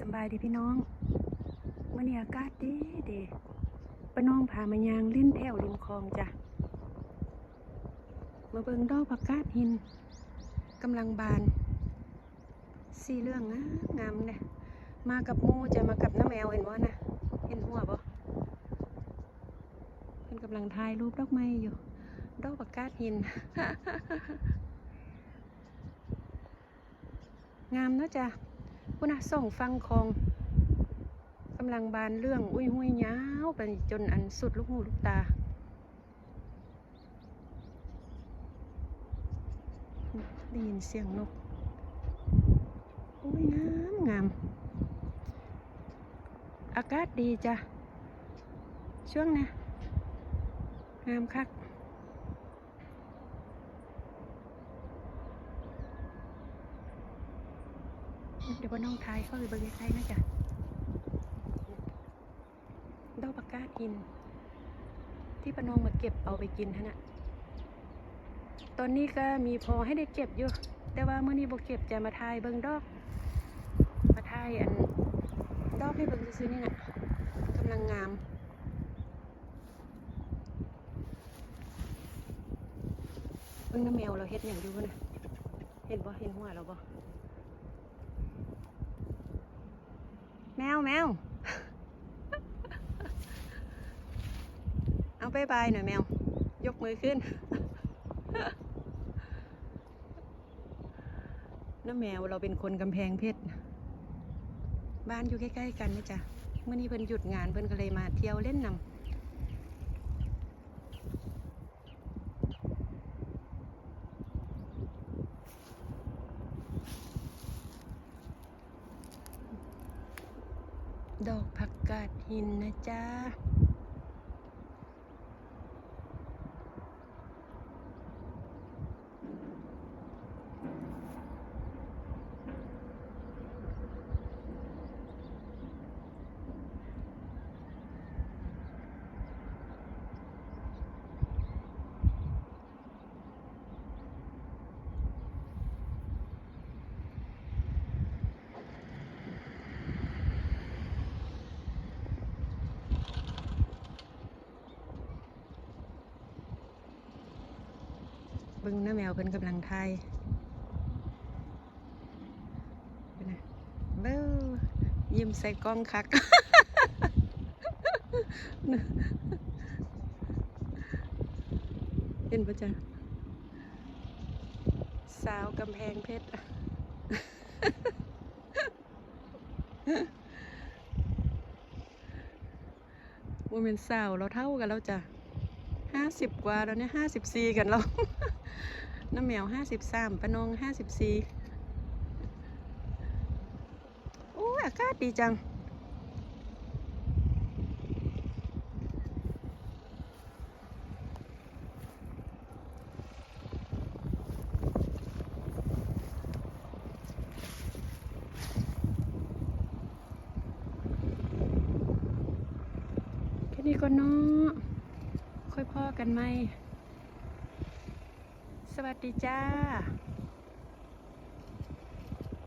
สบายดีพี่น้องวันนี้อากาศดีดีป้าน้องพามายางเล่นแถวริมคลองจ้ะ มาเบิ่งดอกผักกาดหินกำลังบานสีเหลืองงามงามเนี่ยมากับมูจะมากับน้าแมวเห็นว่านะเห็นหัวบ่เพิ่นกำลังถ่ายรูปดอกไม้อยู่ ดอกผักกาดหิน งามนะจ้ะ พุ่นะส่องฟังคลองกำลังบานเรื่อง อุ้ยหุยยาวไปจนอันสุดลูกหูลูกตา ได้ยินเสียงนกโอ้ยงามงาม อากาศดีจ้ะ ช่วงนะงามคัก เดี๋ยวพ่อน้องทายเข้าไปเบิ่งใกล้นะจ๊ะดอกปากกาดหิน ที่ป้าน้องมาเก็บเอาไปกินฮะน่ะตอนนี้ก็มีพอให้ได้เก็บอยู่ แต่ว่าเมื่อนี้บกเก็บจะมาทายเบิ่งดอก มาทายอันดอกให้เบิ่งซื้อนี่น่ะกำลังงามเบิ่งน้ำแมวเราเฮ็ดอย่างอยู่นะเห็นบ่เห็นหัวเราบ่ แม วแมว เอาบายบายหน่อยแมว ยกมือขึ้น น้าแมวเราเป็นคนกำแพงเพชร บ้านอยู่ใกล้ ๆ กันนะจ๊ะเมื่อนี้เพิ่นหยุดงานเพิ่นก็เลยมาเที่ยวเล่นนำ ดอกผักกาดหินนะจ๊ะ เบิ่งหน้าแมวเพิ่นกำลังไทยเพิ่นะเบ้อยิ้มใส่กล้องคักเห็นปะจ๊ะสาวกำแพงเพชรว่าเป็นสาวเราเท่ากันแล้วจ้ะ ห้าสิบกว่าแล้วเนี่ยห้าสิบสี่กันแล้ว น้ำแมวห้าสิบสามปะนงห้าสิบสี่โอ้ยอากาศดีจัง แค่นี้ก็เนาะ ค่อยพ่อกันไหม สวัสดีจ้า